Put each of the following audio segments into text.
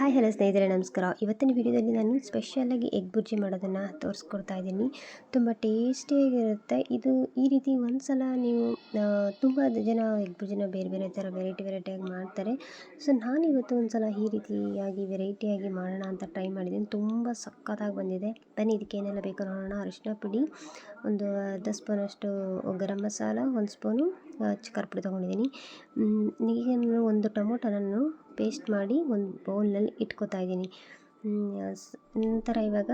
Hi hello ಸ್ನೇಹಿತರೆ, ನಮಸ್ಕಾರ. ಇವತ್ತಿನ ವಿಡಿಯೋದಲ್ಲಿ ನಾನು ಸ್ಪೆಷಲಾಗಿ ಎಗ್ ಬುರ್ಜಿ ಮಾಡೋದನ್ನು ತೋರಿಸ್ಕೊಡ್ತಾ ಇದ್ದೀನಿ. ತುಂಬ ಟೇಸ್ಟಿಯಾಗಿರುತ್ತೆ ಇದು ಈ ರೀತಿ ಒಂದು ಸಲ ನೀವು ತುಂಬ ಜನ ಎಗ್ ಬುರ್ಜಿನ ಬೇರೆ ಬೇರೆ ಥರ ವೆರೈಟಿ ವೆರೈಟಿಯಾಗಿ ಮಾಡ್ತಾರೆ. ಸೊ ನಾನು ಇವತ್ತು ಒಂದು ಸಲ ಈ ರೀತಿಯಾಗಿ ವೆರೈಟಿಯಾಗಿ ಮಾಡೋಣ ಅಂತ ಟ್ರೈ ಮಾಡಿದ್ದೀನಿ. ತುಂಬ ಸಕ್ಕತ್ತಾಗಿ ಬಂದಿದೆ. ಬನ್ನಿ, ಇದಕ್ಕೆ ಏನೆಲ್ಲ ಬೇಕು ನೋಡೋಣ. ಅರಿಶಿನ ಪುಡಿ, ಒಂದು ಅರ್ಧ ಸ್ಪೂನಷ್ಟು ಗರಂ ಮಸಾಲ, ಒಂದು ಸ್ಪೂನು ಚಿಕ್ಕರ್ ಪುಡಿ ತೊಗೊಂಡಿದ್ದೀನಿ ಈಗ ನಾನು ಒಂದು ಟೊಮೊಟೊನನ್ನು ಪೇಸ್ಟ್ ಮಾಡಿ ಒಂದು ಬೌಲ್ನಲ್ಲಿ ಇಟ್ಕೋತಾ ಇದ್ದೀನಿ. ನಂತರ ಇವಾಗ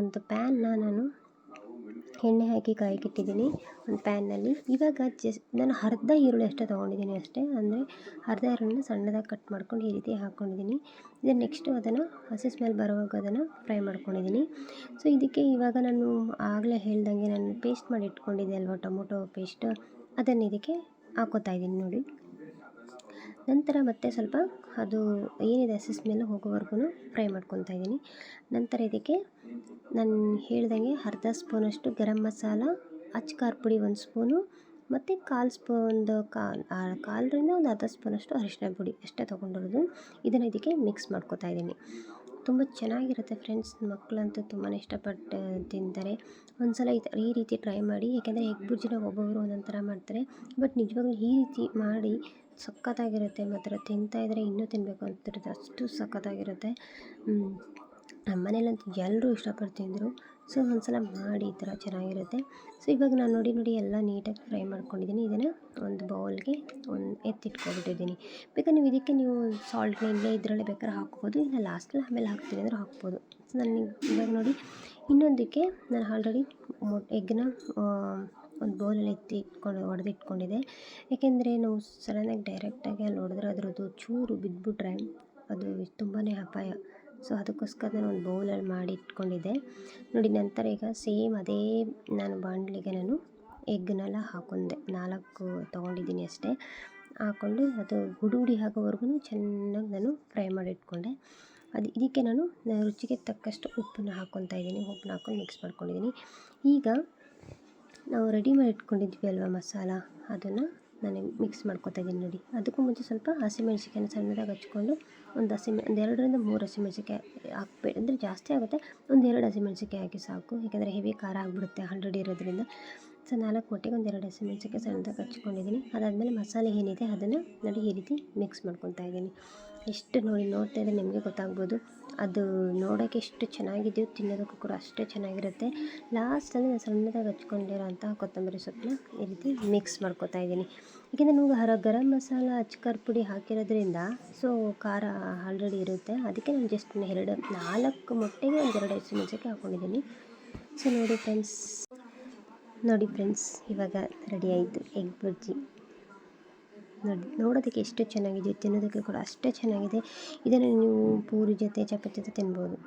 ಒಂದು ಪ್ಯಾನ್ನ ನಾನು ಎಣ್ಣೆ ಹಾಕಿ ಕಾಯಕ್ಕಿಟ್ಟಿದ್ದೀನಿ ಒಂದು ಪ್ಯಾನ್ನಲ್ಲಿ ಇವಾಗ ಜಸ್ಟ್ ನಾನು ಅರ್ಧ ಈರುಳ್ಳಿ ಅಷ್ಟೇ ತೊಗೊಂಡಿದ್ದೀನಿ ಅಷ್ಟೇ. ಅಂದರೆ ಅರ್ಧ ಈರುಳ್ಳಿನ ಸಣ್ಣದಾಗಿ ಕಟ್ ಮಾಡ್ಕೊಂಡು ಈ ರೀತಿ ಹಾಕ್ಕೊಂಡಿದ್ದೀನಿ ಇದು ನೆಕ್ಸ್ಟು ಅದನ್ನು ಹಸಿ ಸ್ಮೆಲ್ ಬರುವಾಗ ಅದನ್ನು ಫ್ರೈ ಮಾಡ್ಕೊಂಡಿದ್ದೀನಿ. ಸೊ ಇದಕ್ಕೆ ಇವಾಗ ನಾನು ಆಗಲೇ ಹೇಳ್ದಂಗೆ ನಾನು ಪೇಸ್ಟ್ ಮಾಡಿ ಇಟ್ಕೊಂಡಿದ್ದೆ ಅಲ್ವಾ ಟೊಮೊಟೊ ಪೇಸ್ಟ್ ಅದನ್ನು ಇದಕ್ಕೆ ಹಾಕೋತಾ ಇದ್ದೀನಿ ನೋಡಿ. ನಂತರ ಮತ್ತೆ ಸ್ವಲ್ಪ ಅದು ಏನಿದೆ ಅಸಸ್ ಮೇಲೆ ಹೋಗೋವರೆಗೂ ಫ್ರೈ ಮಾಡ್ಕೊತಾ ಇದ್ದೀನಿ. ನಂತರ ಇದಕ್ಕೆ ನಾನು ಹೇಳ್ದಂಗೆ ಅರ್ಧ ಸ್ಪೂನಷ್ಟು ಗರಂ ಮಸಾಲ ಅಚ್ಚ ಖಾರ ಪುಡಿ ಒಂದು ಸ್ಪೂನು, ಮತ್ತು ಕಾಲು ಸ್ಪೂನ್ದು ಕಾಲು ಕಾಲರಿಂದ ಒಂದು ಅರ್ಧ ಸ್ಪೂನಷ್ಟು ಅರಿಶಿನ ಪುಡಿ ಅಷ್ಟೇ ತೊಗೊಂಡಿರೋದು. ಇದನ್ನು ಇದಕ್ಕೆ ಮಿಕ್ಸ್ ಮಾಡ್ಕೊತಾ ಇದ್ದೀನಿ. ತುಂಬ ಚೆನ್ನಾಗಿರುತ್ತೆ ಫ್ರೆಂಡ್ಸ್. ಮಕ್ಕಳಂತೂ ತುಂಬಾ ಇಷ್ಟಪಟ್ಟು ತಿಂತಾರೆ. ಒಂದು ಸಲ ಈ ರೀತಿ ಟ್ರೈ ಮಾಡಿ. ಯಾಕೆಂದರೆ ಎಗ್ ಬುರ್ಜಿನ ಒಬ್ಬೊಬ್ಬರು ಒಂದೊಂದು ಥರ ಮಾಡ್ತಾರೆ. ಬಟ್ ನಿಜವಾಗ್ಲೂ ಈ ರೀತಿ ಮಾಡಿ ಸಖತ್ತಾಗಿರುತ್ತೆ. ಮಾತ್ರ ತಿಂತಾ ಇದ್ದರೆ ಇನ್ನೂ ತಿನ್ನಬೇಕು ಅಂತಿರುತ್ತೆ. ಅಷ್ಟು ಸಖತ್ತಾಗಿರುತ್ತೆ. ನಮ್ಮ ಮನೇಲಂತೂ ಎಲ್ಲರೂ ಇಷ್ಟಪಟ್ಟು ತಿಂದರು. ಸೊ ಒಂದು ಸಲ ಮಾಡಿ ಈ ಥರ ಚೆನ್ನಾಗಿರುತ್ತೆ. ಸೊ ಇವಾಗ ನಾನು ನೋಡಿ ನೋಡಿ ಎಲ್ಲ ನೀಟಾಗಿ ಫ್ರೈ ಮಾಡ್ಕೊಂಡಿದ್ದೀನಿ. ಇದನ್ನು ಒಂದು ಬೌಲ್ಗೆ ಒಂದು ಎತ್ತಿಟ್ಕೊಬಿಟ್ಟಿದ್ದೀನಿ. ಬೇಕಾದ್ರೆ ನೀವು ಇದಕ್ಕೆ ನೀವು ಸಾಲ್ಟ್ನ ಇಲ್ಲೇ ಇದರಲ್ಲೇ ಬೇಕಾದ್ರೆ ಹಾಕ್ಬೋದು. ಇಲ್ಲ ಲಾಸ್ಟಲ್ಲಿ ಆಮೇಲೆ ಹಾಕ್ತೀನಿ ಅಂದರೆ ಹಾಕ್ಬೋದು. ಸೊ ನಾನು ಇವಾಗ ನೋಡಿ, ಇನ್ನೊಂದಕ್ಕೆ ನಾನು ಆಲ್ರೆಡಿ ಮೊ, ಎಗ್ನ ಒಂದು ಬೌಲಲ್ಲಿ ಎತ್ತಿ ಇಟ್ಕೊಂಡು ಹೊಡೆದಿಟ್ಕೊಂಡಿದ್ದೆ ಯಾಕೆಂದರೆ ನಾವು ಸಡನ್ನಾಗಿ ಡೈರೆಕ್ಟಾಗಿ ಅಲ್ಲಿ ಹೊಡೆದ್ರೆ ಅದರದ್ದು ಚೂರು ಬಿದ್ದುಬಿಟ್ರೆ ಅದು ತುಂಬಾ ಅಪಾಯ. ಸೊ ಅದಕ್ಕೋಸ್ಕರ ನಾನು ಒಂದು ಬೌಲಲ್ಲಿ ಮಾಡಿ ಇಟ್ಕೊಂಡಿದ್ದೆ ನೋಡಿ, ನಂತರ ಈಗ ಸೇಮ್ ಅದೇ ನಾನು ಬಾಂಡ್ಲಿಗೆ ನಾನು ಎಗ್ನೆಲ್ಲ ಹಾಕೊಂಡೆ. ನಾಲ್ಕು ತೊಗೊಂಡಿದ್ದೀನಿ ಅಷ್ಟೇ. ಹಾಕ್ಕೊಂಡು ಅದು ಗುಡುಗುಡಿ ಹಾಕೋವರೆಗೂ ಚೆನ್ನಾಗಿ ನಾನು ಫ್ರೈ ಮಾಡಿ ಇಟ್ಕೊಂಡೆ ಅದು ಇದಕ್ಕೆ ನಾನು ರುಚಿಗೆ ತಕ್ಕಷ್ಟು ಉಪ್ಪನ್ನು ಹಾಕ್ಕೊತಾ ಇದ್ದೀನಿ. ಉಪ್ಪನ್ನ ಹಾಕ್ಕೊಂಡು ಮಿಕ್ಸ್ ಮಾಡ್ಕೊಂಡಿದ್ದೀನಿ. ಈಗ ನಾವು ರೆಡಿ ಮಾಡಿ ಇಟ್ಕೊಂಡಿದ್ವಿ ಅಲ್ವಾ ಮಸಾಲ? ಅದನ್ನು ನಾನು ಮಿಕ್ಸ್ ಮಾಡ್ಕೊತಾ ಇದ್ದೀನಿ ನೋಡಿ. ಅದಕ್ಕೂ ಮುಂಚೆ ಸ್ವಲ್ಪ ಹಸಿಮೆಣ್ಸಿಕಾಯಿನ ಸಣ್ಣದಾಗಿ ಹಚ್ಕೊಂಡು ಒಂದು ಹಸಿ ಒಂದು ಎರಡರಿಂದ ಮೂರು ಹಸಿಮೆಣಸಿಕಾಯಿ ಹಾಕ್ಬೇಡಿ. ಅಂದರೆ ಜಾಸ್ತಿ ಆಗುತ್ತೆ. ಒಂದು ಎರಡು ಹಸಿಮೆಣಸಿಕಾಯಿ ಹಾಕಿ ಸಾಕು. ಯಾಕೆಂದರೆ ಹೆವಿ ಖಾರ ಆಗಿಬಿಡುತ್ತೆ ಹಂಡ್ರೆಡ್ ಇರೋದ್ರಿಂದ. ಸೊ, ನಾಲ್ಕು ಒಟ್ಟಿಗೆ ಒಂದು ಎರಡು ಹಸಿಮೆಣ್ಸಿಕಾಯಿ ಸಣ್ಣದಾಗಿ ಹಚ್ಕೊಂಡಿದ್ದೀನಿ. ಅದಾದಮೇಲೆ ಮಸಾಲೆ ಏನಿದೆ ಅದನ್ನು ನೋಡಿ ಈ ರೀತಿ ಮಿಕ್ಸ್ ಮಾಡ್ಕೊತಾ ಇದ್ದೀನಿ. ಎಷ್ಟು ನೋಡಿ ನೋಡ್ತಾ ಇದ್ದರೆ ನಿಮಗೆ ಗೊತ್ತಾಗ್ಬೋದು. ಅದು ನೋಡೋಕ್ಕೆ ಎಷ್ಟು ಚೆನ್ನಾಗಿದೆಯೋ, ತಿನ್ನೋದಕ್ಕೂ ಕೂಡ ಅಷ್ಟೇ ಚೆನ್ನಾಗಿರುತ್ತೆ. ಲಾಸ್ಟಲ್ಲಿ ನಾನು ಸಣ್ಣದಾಗಿ ಹಚ್ಕೊಂಡಿರೋಂಥ ಕೊತ್ತಂಬರಿ ಸೊಪ್ಪನ್ನ ಈ ರೀತಿ ಮಿಕ್ಸ್ ಮಾಡ್ಕೊತಾ ಇದ್ದೀನಿ. ಯಾಕೆಂದರೆ ನಮ್ಗೆ ಹರ ಗರಂ ಮಸಾಲ, ಅಚ್ಕರ್ ಪುಡಿ ಹಾಕಿರೋದ್ರಿಂದ ಸೊ ಖಾರ ಆಲ್ರೆಡಿ ಇರುತ್ತೆ. ಅದಕ್ಕೆ ನಾನು ಜಸ್ಟ್ ಎರಡು, ನಾಲ್ಕು ಮೊಟ್ಟೆಗೆ ಒಂದು ಎರಡು ಹಸಿಮೆಣ್ಸಿಕಾಯಿ ಹಾಕ್ಕೊಂಡಿದ್ದೀನಿ ಸೊ ನೋಡಿ ಫ್ರೆಂಡ್ಸ್ ನೋಡಿ ಫ್ರೆಂಡ್ಸ್ ಇವಾಗ ರೆಡಿ ಆಯಿತು ಎಗ್ ಬಜ್ಜಿ ನೋಡಿ, ನೋಡೋದಕ್ಕೆ ಎಷ್ಟು ಚೆನ್ನಾಗಿದೆ, ತಿನ್ನೋದಕ್ಕೆ ಕೂಡ ಅಷ್ಟೇ ಚೆನ್ನಾಗಿದೆ. ಇದನ್ನು ನೀವು ಪೂರಿ ಜೊತೆ, ಚಪಾತಿ ಜೊತೆ ತಿನ್ಬೋದು.